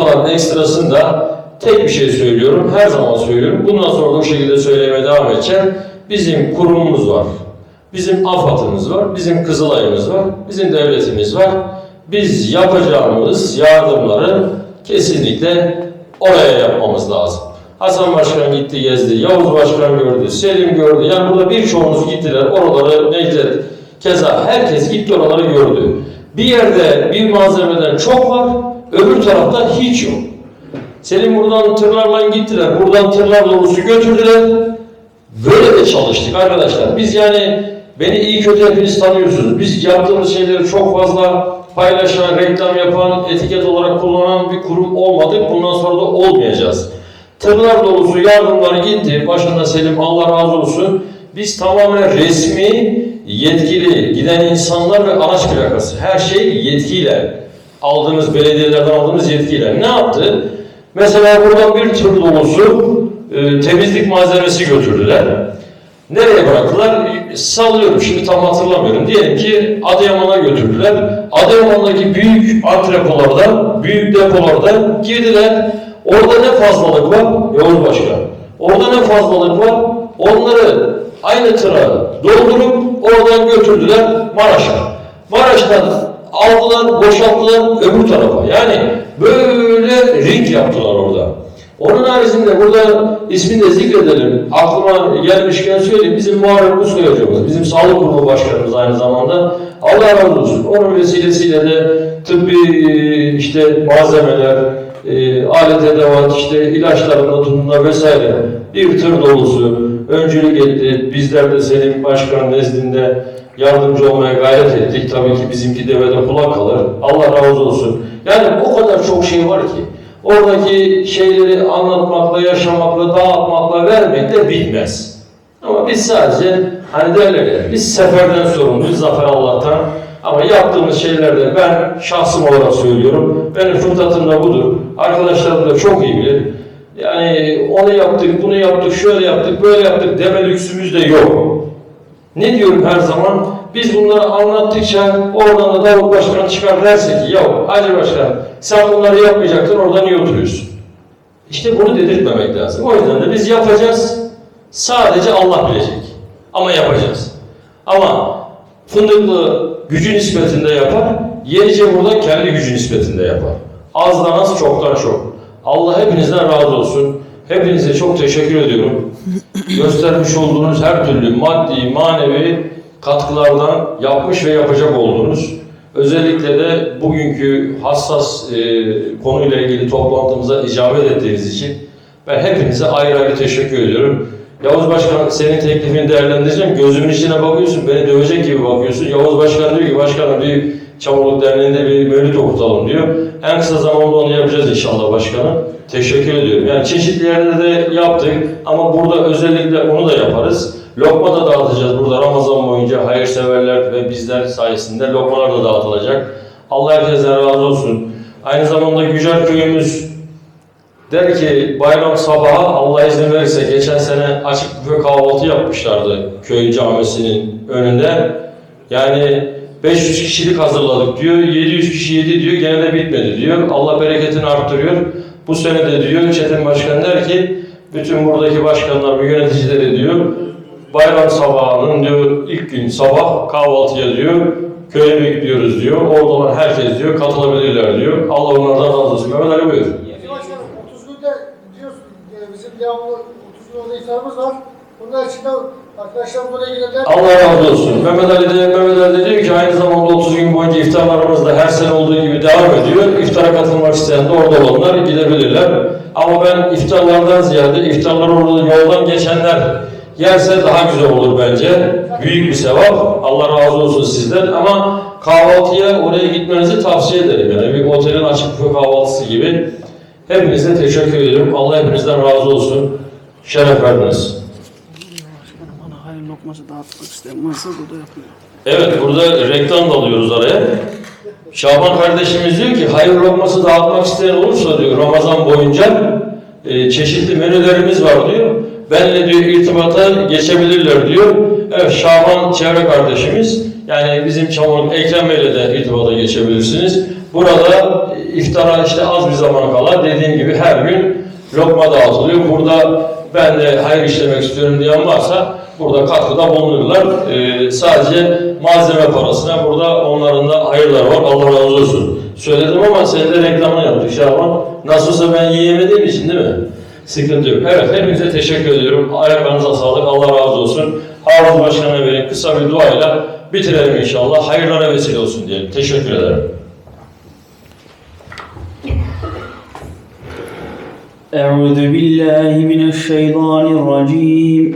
olan ekstrasında tek bir şey söylüyorum, her zaman söylüyorum. Bundan sonra o şekilde söylemeye devam edeceğim. Bizim kurumumuz var. Bizim AFAD'ımız var, bizim Kızılay'ımız var, bizim devletimiz var. Biz yapacağımız yardımları kesinlikle oraya yapmamız lazım. Hasan Başkan gitti gezdi, Yavuz Başkan gördü, Selim gördü. Yani burada birçoğumuz gittiler, oraları Necdet, keza herkes gitti oraları gördü. Bir yerde bir malzemeden çok var, öbür tarafta hiç yok. Selim buradan tırlarla gittiler, buradan tırlar dolusu götürdüler. Böyle de çalıştık arkadaşlar. Biz yani beni iyi kötü hepiniz tanıyorsunuz. Biz yaptığımız şeyleri çok fazla paylaşan, reklam yapan, etiket olarak kullanan bir kurum olmadık. Bundan sonra da olmayacağız. Tırlar dolusu yardımlar gitti. Başında Selim Allah razı olsun. Biz tamamen resmi, yetkili giden insanlar ve araç plakası. Her şey yetkiyle. Aldığımız belediyelerden aldığımız yetkiyle. Ne yaptı? Mesela buradan bir tır dolusu e, temizlik malzemesi götürdüler. Nereye bıraktılar? E, Sallıyorum şimdi tam hatırlamıyorum. Diyelim ki Adıyaman'a götürdüler. Adıyaman'daki büyük antrepolarda, büyük depolarda girdiler. Orada ne fazlalık var? Yavuz Başkan. Orada ne fazlalık var? Onları aynı tıra doldurup oradan götürdüler Maraş'a. Maraş'tan aldılar, boşalttılar öbür tarafa. Yani böyle ring yaptılar orada. Onun haricinde burada ismini de zikredelim. Aklıma gelmişken söyleyeyim. Bizim Muharrem Muskoy hocamız, bizim sağlık kurulu başkanımız aynı zamanda. Allah razı olsun. Onun vesilesiyle de tıbbi e, işte malzemeler, e, alet edevat, işte ilaçlarında tutumda vesaire bir tır dolusu öncülük etti. Bizler de Selim Başkan nezdinde yardımcı olmaya gayret ettik. Tabii ki bizimki devede kulak kalır. Allah razı olsun. Yani o kadar çok şey var ki. Oradaki şeyleri anlatmakla, yaşamakla, dağıtmakla, vermekle bitmez. Ama biz sadece hani derler ya, biz seferden sorumluyuz, zafer Allah'tan. Ama yaptığımız şeylerde ben şahsım olarak söylüyorum. Benim fıtratım da budur. Arkadaşlarım da çok iyi bilir. Yani onu yaptık, bunu yaptık, şöyle yaptık, böyle yaptık deme lüksümüz de yok. Ne diyorum her zaman? Biz bunları anlattıkça oradan da Davut Başkan çıkar derse ki ya Hacı Başkan sen bunları yapmayacaktın orada niye oturuyorsun? İşte bunu dedirtmemek lazım. O yüzden de biz yapacağız. Sadece Allah bilecek. Ama yapacağız. Ama fındıklı gücü nispetinde yapar. Yenice burada kendi gücü nispetinde yapar. Azdan az çoktan çok. Allah hepinizden razı olsun. Hepinize çok teşekkür ediyorum. Göstermiş olduğunuz her türlü maddi, manevi katkılardan yapmış ve yapacak oldunuz. Özellikle de bugünkü hassas e, konuyla ilgili toplantımıza icabet ettiğiniz için ben hepinize ayrı ayrı teşekkür ediyorum. Yavuz Başkan senin teklifini değerlendireceğim. Gözümün içine bakıyorsun, beni dövecek gibi bakıyorsun. Yavuz Başkan diyor ki başkanım bir Çamurluk Derneği'nde bir mevlüt okutalım diyor. En kısa zamanda onu yapacağız inşallah başkanım. Teşekkür ediyorum. Yani çeşitli yerlerde de yaptık ama burada özellikle onu da yaparız. Lokma da dağıtacağız burada Ramazan boyunca hayırseverler ve bizler sayesinde lokmalar da dağıtılacak. Allah herkesten razı olsun. Aynı zamanda Güzel köyümüz Der ki bayram sabahı Allah izin verirse geçen sene açık büfe kahvaltı yapmışlardı köy camisinin önünde. Yani 500 kişilik hazırladık diyor, 700 kişi yedi diyor, gene de bitmedi diyor. Allah bereketini arttırıyor. Bu sene de diyor Çetin Başkan der ki bütün buradaki başkanlar ve yöneticileri diyor bayram sabahının diyor ilk gün sabah kahvaltıya diyor köye gidiyoruz diyor. Orada olan herkes diyor katılabilirler diyor. Allah onlardan razı olsun. Mehmet Ali buyur. Başkanım 30 günde biliyorsun e, bizim devamlı 30 gün orada iftarımız var. Bunlar içinde Allah razı olsun. Mehmet Ali de, Mehmet Ali de diyor ki aynı zamanda 30 gün boyunca iftarlarımız da her sene olduğu gibi devam ediyor. İftara katılmak isteyen de orada olanlar gidebilirler. Ama ben iftarlardan ziyade iftarlar orada yoldan geçenler yerse daha güzel olur bence. Büyük bir sevap. Allah razı olsun sizden. Ama kahvaltıya oraya gitmenizi tavsiye ederim. Yani bir otelin açık büfe kahvaltısı gibi. Hepinize teşekkür ederim. Allah hepinizden razı olsun. Şeref verdiniz. Lokması dağıtmak isteyen varsa burada yapıyor. Evet, burada reklam da alıyoruz araya. Şaban kardeşimiz diyor ki, hayır lokması dağıtmak isteyen olursa diyor, Ramazan boyunca e, çeşitli menülerimiz var diyor. Benle diyor irtibata geçebilirler diyor. Evet, Şaban çevre kardeşimiz. Yani bizim Çamurluk Ekrem Bey'le de irtibata geçebilirsiniz. Burada iftara işte az bir zaman kala dediğim gibi her gün lokma dağıtılıyor. Burada ben de hayır işlemek istiyorum diyen varsa burada katkıda bulunurlar. Ee, sadece malzeme parasına burada onların da hayırları var. Allah razı olsun. Söyledim ama senin de reklamını yaptık Şaban. Nasılsa ben yiyemediğim için değil mi? Sıkıntı yok. Evet, hepinize teşekkür ediyorum. Ayaklarınıza sağlık. Allah razı olsun. Hafız Başkan'a verin kısa bir duayla bitirelim inşallah. Hayırlara vesile olsun diyelim. Teşekkür ederim. أعوذ بالله من الشيطان الرجيم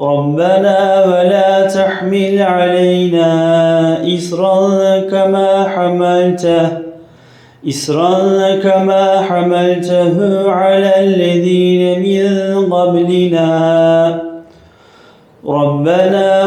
ربنا ولا تحمل علينا إصرا كما حملته إصرا كما حملته على الذين من قبلنا ربنا